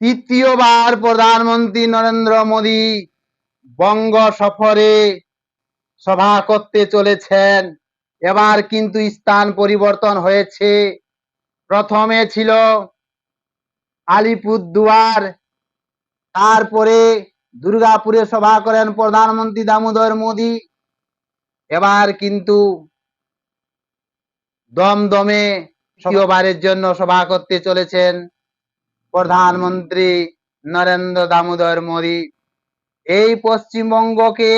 তৃতীয়বার প্রধানমন্ত্রী নরেন্দ্র মোদী বঙ্গ সফরে সভা করতে চলেছেন। এবার কিন্তু স্থান পরিবর্তন হয়েছে। প্রথমে ছিল আলিপুরদুয়ার, তারপরে দুর্গাপুরে সভা করেন প্রধানমন্ত্রী দামোদর মোদী। এবার কিন্তু দমদমে দ্বিতীয়বারের জন্য সভা করতে চলেছেন। প্রধানমন্ত্রী নরেন্দ্র দামোদর মোদী। এই পশ্চিমবঙ্গকে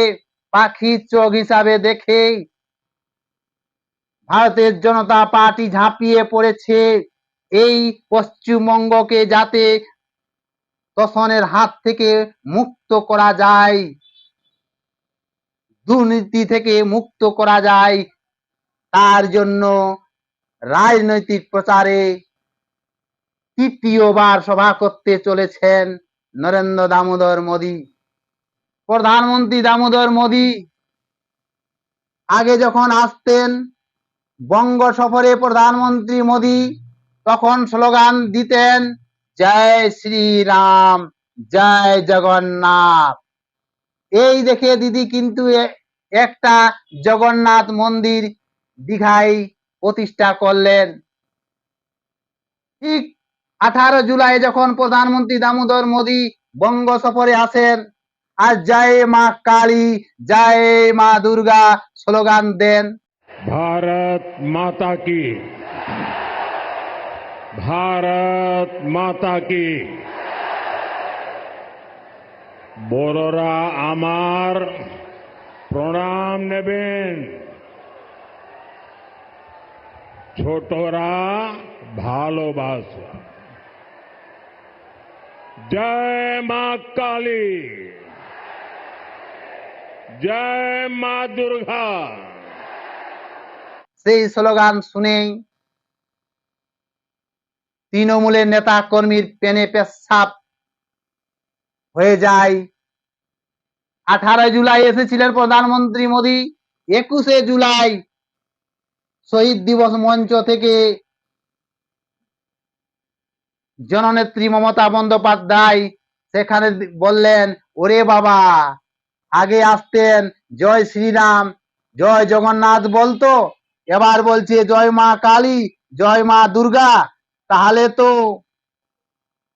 পাখির চোখ হিসাবে দেখে ভারতের জনতা পার্টি ঝাঁপিয়ে পড়েছে। এই পশ্চিমবঙ্গকে যাতে তোষণের হাত থেকে মুক্ত করা যায়, দুর্নীতি থেকে মুক্ত করা যায়, তার জন্য রাজনৈতিক প্রচারে তৃতীয়বার সভা করতে চলেছেন নরেন্দ্র দামোদর মোদী। প্রধানমন্ত্রী দামোদর মোদী আগে যখন আসতেন, বঙ্গ সফরে প্রধানমন্ত্রী মোদী তখন স্লোগান দিতেন, জয় শ্রীরাম, জয় জগন্নাথ। এই দেখে দিদি কিন্তু একটা জগন্নাথ মন্দির দীঘায় প্রতিষ্ঠা করলেন। ঠিক আঠারো জুলাই যখন প্রধানমন্ত্রী দামোদর মোদী বঙ্গ সফরে আসেন, আর জয় মা কালী, জয় মা দুর্গা স্লোগান দেন। ভারত মাতা কি? ভারত মাতা কি? বড়রা আমার প্রণাম নেবেন। ছোটরা ভালোবাসা। জয় মা কালী। জয় মা দুর্গা। সেই স্লোগান শুনেই তৃণমূলের নেতা কর্মীর পেনে পেশাব হয়ে যায়। আঠারো জুলাই এসেছিলেন প্রধানমন্ত্রী মোদী, একুশে জুলাই শহীদ দিবস মঞ্চ থেকে জননেত্রী মমতা বন্দ্যোপাধ্যায় সেখানে বললেন ওরে বাবা আগে আসতেন জয় শ্রীরাম জয় জগন্নাথ বলতো এবার বলছে জয় মা কালী জয় মা দুর্গা তাহলে তো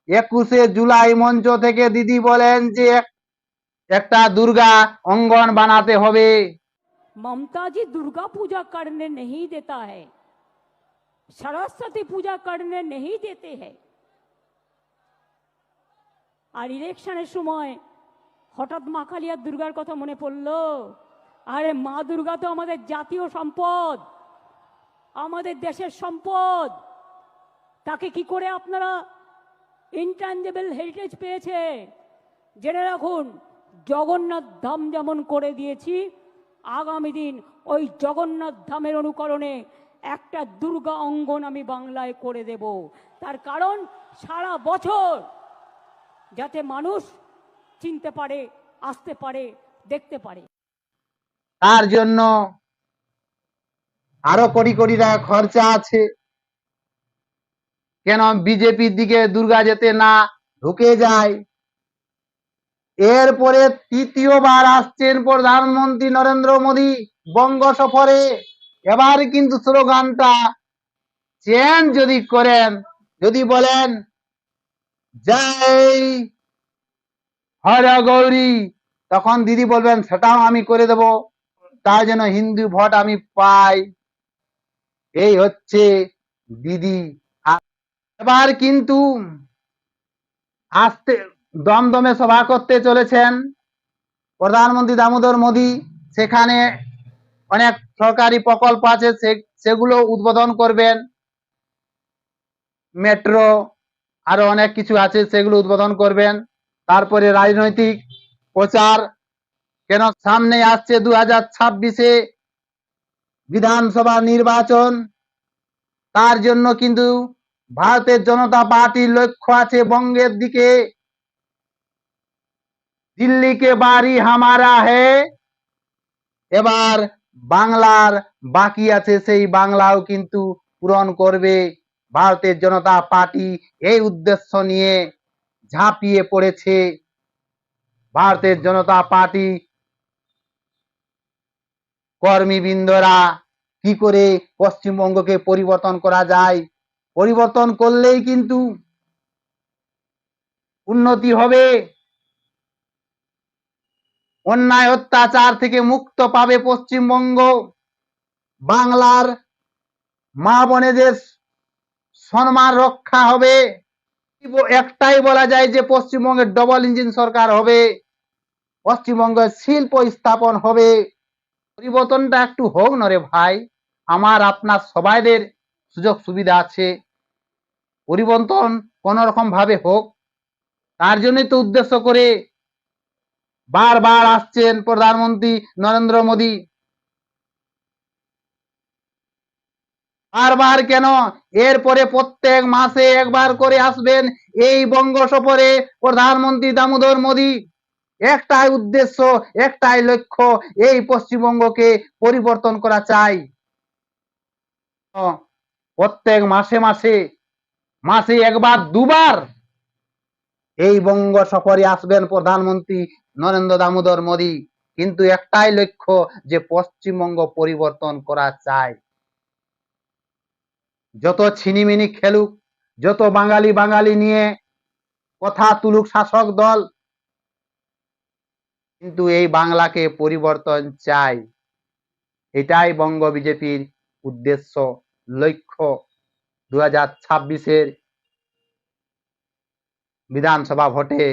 একুশে জুলাই মঞ্চ থেকে দিদি বলেন যে এক- একটা দুর্গা অঙ্গন বানাতে হবে ममता जी दुर्गा पूजा करने नहीं देता है सरस्वती पूजा करने नहीं देते हैं আর ইলেকশনের সময় হঠাৎ মা কালিয়ার দুর্গার কথা মনে পড়ল। আরে মা দুর্গা তো আমাদের জাতীয় সম্পদ, আমাদের দেশের সম্পদ। তাকে কি করে আপনারা ইনট্যাঞ্জেবল হেরিটেজ পেয়েছে? জেনে রাখুন, জগন্নাথ ধাম যেমন করে দিয়েছি, আগামী দিন ওই জগন্নাথ ধামের অনুকরণে একটা দুর্গা অঙ্গন আমি বাংলায় করে দেব। তার কারণ সারা বছর যাতে মানুষ চিনতে পারে, আসতে পারে, দেখতে পারে। তার জন্য আরও কোটি কোটি টাকা খরচা আছে। কেন বিজেপির দিকে দুর্গা যেতে না ঢুকে যায়? এরপরে তৃতীয়বার আসছেন প্রধানমন্ত্রী নরেন্দ্র মোদী বঙ্গ সফরে। এবার কিন্তু স্লোগানটা চেঞ্জ যদি করেন, যদি বলেন জয়। গৌরী। তখন দিদি বলবেন, সেটাও আমি করে দেব। তার জন্য হিন্দু ভোট আমি পাই। এই হচ্ছে দিদি। এবার কিন্তু আসতে দমদমে সভা করতে চলেছেন প্রধানমন্ত্রী দামোদর মোদী। সেখানে অনেক সরকারি প্রকল্প আছে সেগুলো উদ্বোধন করবেন। মেট্রো আরও অনেক কিছু আছে, সেগুলো উদ্বোধন করবেন। তারপরে রাজনৈতিক প্রচার। কেন? সামনে আসছে দু হাজার ছাব্বিশে বিধানসভা নির্বাচন। তার জন্য কিন্তু ভারতের জনতা পার্টির লক্ষ্য আছে বঙ্গের দিকে। দিল্লিকে বাড়ি হামারা হে। এবার বাংলার বাকি আছে, সেই বাংলাও কিন্তু পূরণ করবে। ভারতের জনতা পার্টি এই উদ্দেশ্য নিয়ে ঝাঁপিয়ে পড়েছে। ভারতের জনতা পার্টি কর্মীবৃন্দরা কি করে পশ্চিমবঙ্গকে পরিবর্তন করা যায়? পরিবর্তন করলেই কিন্তু উন্নতি হবে। অন্যায় অত্যাচার থেকে মুক্ত পাবে পশ্চিমবঙ্গ। বাংলার মা বোনেদের সম্মান রক্ষা হবে। একটাই বলা যায় যে পশ্চিমবঙ্গের ডবল ইঞ্জিন সরকার হবে। পশ্চিমবঙ্গের শিল্প স্থাপন হবে। পরিবর্তনটা একটু হোক না রে ভাই, আমার, আপনার সবাইদের সুযোগ সুবিধা আছে। পরিবর্তন কোন রকম ভাবে হোক, তার জন্যই তো উদ্দেশ্য করে বারবার আসছেন প্রধানমন্ত্রী নরেন্দ্র মোদী। বারবার কেন? এরপরে প্রত্যেক মাসে একবার করে আসবেন এই বঙ্গ সফরে প্রধানমন্ত্রী দামোদর মোদী। একটাই উদ্দেশ্য, একটাই লক্ষ্য, এই পশ্চিমবঙ্গকে পরিবর্তন করা চাই। প্রত্যেক মাসে মাসে মাসে একবার, দুবার এই বঙ্গ সফরে আসবেন প্রধানমন্ত্রী নরেন্দ্র দামোদর মোদী। কিন্তু একটাই লক্ষ্য, যে পশ্চিমবঙ্গ পরিবর্তন করা চাই। যত ছিনিমিনি খেলুক, যত বাঙালি বাঙালি নিয়ে কথা তুলুক শাসক দল, কিন্তু এই বাংলাকে পরিবর্তন চাই। এটাই বঙ্গ বিজেপির উদ্দেশ্য, লক্ষ্য। দু হাজার ছাব্বিশের বিধানসভা ভোটে